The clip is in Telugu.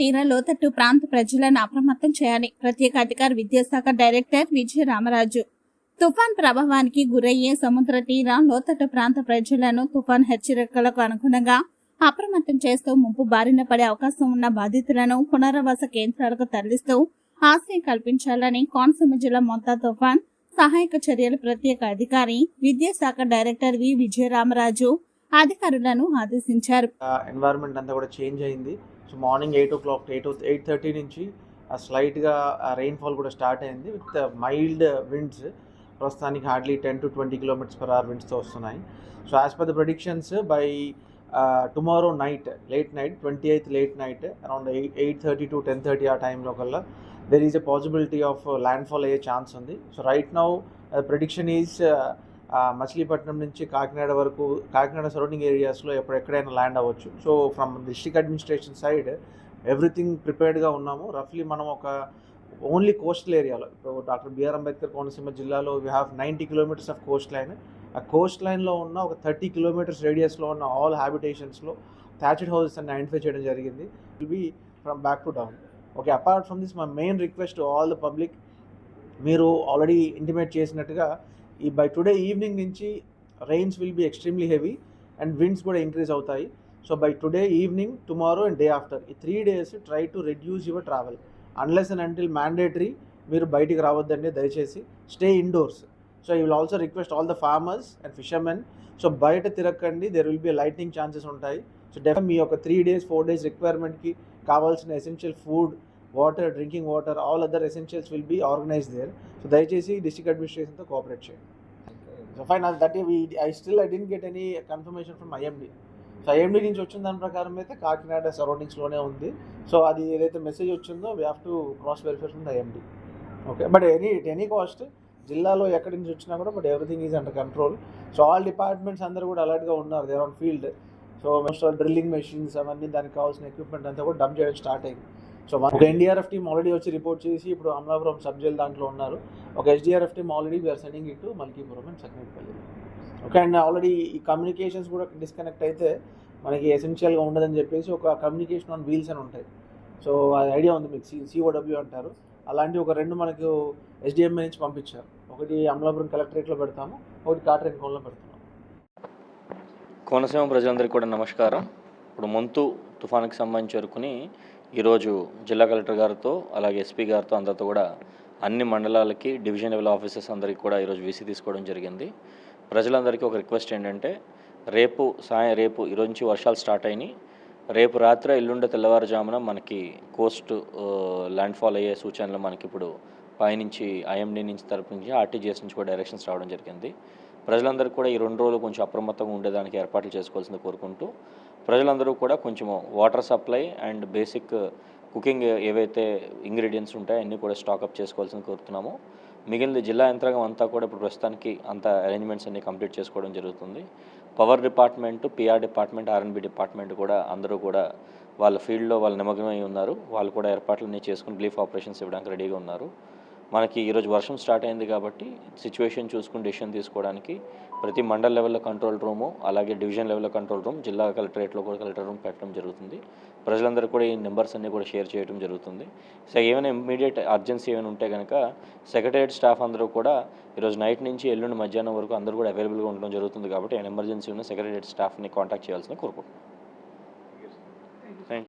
తీర లోతట్టు ప్రాంత ప్రజలను అప్రమత్తం చేయాలి. ప్రత్యేక అధికార విద్యాశాఖ డైరెక్టర్ విజయ రామరాజు. తుఫాన్ ప్రభావానికి గురయ్యే సముద్ర తీర లోతట్టు ప్రాంత ప్రజలను తుఫాన్ హెచ్చరికలకు అనుగుణంగా అప్రమత్తం చేస్తూ ముంపు బారిన పడే అవకాశం ఉన్న బాధితులను పునరావాస కేంద్రాలకు తరలిస్తూ ఆశ్రయం కల్పించాలని కోనసీమ జిల్లా మొత్తా తుఫాన్ సహాయక చర్యల ప్రత్యేక అధికారి విద్యాశాఖ డైరెక్టర్ వి విజయరామరాజు అధికారులను ఆదేశించారు. ఎన్వైరన్మెంట్ అంతా కూడా చేంజ్ అయింది. So morning eight o'clock eight eight thirty నుంచి స్లైట్గా రెయిన్ఫాల్ కూడా స్టార్ట్ అయింది విత్ మైల్డ్ విండ్స్ ప్రస్తుతానికి hardly ten to twenty kilometres per hour విండ్స్తో వస్తున్నాయి. So as per the predictions by tomorrow night late night twenty eighth late night around eight eight thirty to ten thirty ఆ టైంలో కల్లా there is a possibility of landfall అయ్యే ఛాన్స్ ఉంది. So right now prediction is Machilipatnam నుంచి కాకినాడ వరకు కాకినాడ సరౌండింగ్ ఏరియాస్లో ఎప్పుడు ఎక్కడైనా ల్యాండ్ అవ్వచ్చు. So from district administration side everything ప్రిపేర్డ్గా ఉన్నాము. రఫ్లీ మనం ఒక ఓన్లీ కోస్టల్ ఏరియాలో ఇప్పుడు డాక్టర్ బిఆర్ అంబేద్కర్ కోనసీమ జిల్లాలో we have ninety kilometres of coast line ఆ కోస్ట్ లైన్లో ఉన్న ఒక థర్టీ కిలోమీటర్స్ రేడియస్లో ఉన్న ఆల్ హ్యాబిటేషన్స్లో థ్యాచెడ్ హౌసెస్ అన్ని ఐడెంటిఫై చేయడం జరిగింది. Will be from back to down okay apart from this my main request all the public మీరు ఆల్రెడీ ఇంటిమేట్ చేసినట్టుగా ఈ బై టుడే ఈవినింగ్ నుంచి rains will be extremely heavy and winds కూడా ఇంక్రీజ్ అవుతాయి. So by today evening tomorrow and day after ఈ three days try to reduce your travel unless and until mandatory మీరు బయటికి రావద్దండి దయచేసి. Stay indoors so we will also request all the farmers and fishermen so బయట తిరగకండి. There will be lighting chances ఉంటాయి. సో డెఫినెట్ మీ యొక్క త్రీ డేస్ ఫోర్ డేస్ రిక్వైర్మెంట్కి కావాల్సిన essential food water drinking water all other essentials will be organise there. So దయచేసి డిస్ట్రిక్ట్ అడ్మినిస్ట్రేషన్తో కోఆపరేట్ చేయండి. So fine that I still I didn't get any confirmation from IMD so IMD నుంచి వచ్చిన దాని ప్రకారం అయితే కాకినాడ సరౌండింగ్స్లోనే ఉంది. సో అది ఏదైతే మెసేజ్ వచ్చిందో we have to cross verify from the IMD okay but any it any cost జిల్లాలో ఎక్కడి నుంచి వచ్చినా కూడా but everything is under control so all departments అందరూ కూడా అలర్ట్గా ఉన్నారు. There on field so most all drilling machines అవన్నీ దానికి కావాల్సిన ఎక్విప్మెంట్ అంతా కూడా డంప్ చేయడం స్టార్ట్ అయింది. సో ఒక ఎన్డీఆర్ఎఫ్ టీమ్ ఆల్రెడీ వచ్చి రిపోర్ట్ చేసి ఇప్పుడు అమలాపురం సబ్ జైల్ దాంట్లో ఉన్నారు. ఒక SDRF team already we are sending it to Malkipuram and Sakhinetipalli okay and already ఈ కమ్యూనికేషన్స్ కూడా డిస్కనెక్ట్ అయితే మనకి ఎసెన్షియల్గా ఉండదని చెప్పేసి ఒక కమ్యూనికేషన్ ఆన్ వీల్స్ అని ఉంటాయి. సో అది ఐడియా ఉంది మీకు. సి సిఓడబ్ల్యూ అంటారు. అలాంటి ఒక రెండు మనకు ఎస్డిఎంఏ నుంచి పంపించారు. ఒకటి అమలాపురం కలెక్టరేట్లో పెడతాము ఒకటి కాటరేన్కోన్లో పెడతాము. కోనసీమ ప్రజలందరికీ కూడా నమస్కారం. ఇప్పుడు మంతు తుఫానుకి సంబంధించి వరకుని ఈరోజు జిల్లా కలెక్టర్ గారితో అలాగే ఎస్పీ గారితో అందరితో కూడా అన్ని మండలాలకి డివిజన్ లెవెల్ ఆఫీసర్స్ అందరికీ కూడా ఈరోజు వీసీ తీసుకోవడం జరిగింది. ప్రజలందరికీ ఒక రిక్వెస్ట్ ఏంటంటే రేపు సాయం రేపు ఈరోజు నుంచి వర్షాలు స్టార్ట్ అయినాయి. రేపు రాత్రి ఎల్లుండి తెల్లవారుజామున మనకి కోస్ట్ ల్యాండ్ ఫాల్ అయ్యే సూచనలు మనకి ఇప్పుడు పైనుంచి ఐఎండీ నుంచి తరపు నుంచి ఆర్టీజీఎస్ నుంచి కూడా డైరెక్షన్స్ రావడం జరిగింది. ప్రజలందరూ కూడా ఈ రెండు రోజులు కొంచెం అప్రమత్తంగా ఉండేదానికి ఏర్పాట్లు చేసుకోవాల్సింది కోరుకుంటూ ప్రజలందరూ కూడా కొంచెం water supply and basic cooking ఏవైతే ఇంగ్రీడియంట్స్ ఉంటాయో అన్నీ కూడా స్టాకప్ చేసుకోవాల్సింది కోరుతున్నాము. మిగిలిన జిల్లా యంత్రాంగం అంతా కూడా ఇప్పుడు ప్రస్తుతానికి అంత అరేంజ్మెంట్స్ అన్ని కంప్లీట్ చేసుకోవడం జరుగుతుంది. Power department PR department R and B department కూడా అందరూ కూడా వాళ్ళ ఫీల్డ్లో వాళ్ళు నిమగ్నమై ఉన్నారు. వాళ్ళు కూడా ఏర్పాట్లన్నీ చేసుకుని రిలీఫ్ ఆపరేషన్స్ ఇవ్వడానికి రెడీగా ఉన్నారు. మనకి ఈరోజు వర్షం స్టార్ట్ అయింది కాబట్టి సిచ్యువేషన్ చూసుకుని డెసిషన్ తీసుకోవడానికి ప్రతి మండల్ లెవెల్లో కంట్రోల్ రూము అలాగే డివిజన్ లెవెల్లో కంట్రోల్ రూమ్ జిల్లా కలెక్టరేట్లో కూడా కలెక్టర్ రూమ్ పెట్టడం జరుగుతుంది. ప్రజలందరూ కూడా ఈ నెంబర్స్ అన్నీ కూడా షేర్ చేయడం జరుగుతుంది. సో ఏమైనా ఇమ్మీడియట్ అర్జెన్సీ ఏమైనా ఉంటే కనుక సెక్రటరియట్ స్టాఫ్ అందరూ కూడా ఈరోజు నైట్ నుంచి ఎల్లుండి మధ్యాహ్నం వరకు అందరూ కూడా అవైలబుల్గా ఉండడం జరుగుతుంది కాబట్టి ఏమైనా ఎమర్జెన్సీ ఉన్న సెక్రటరియట్ స్టాఫ్ని కాంటాక్ట్ చేయాల్సిన కోరుకుంటున్నాను.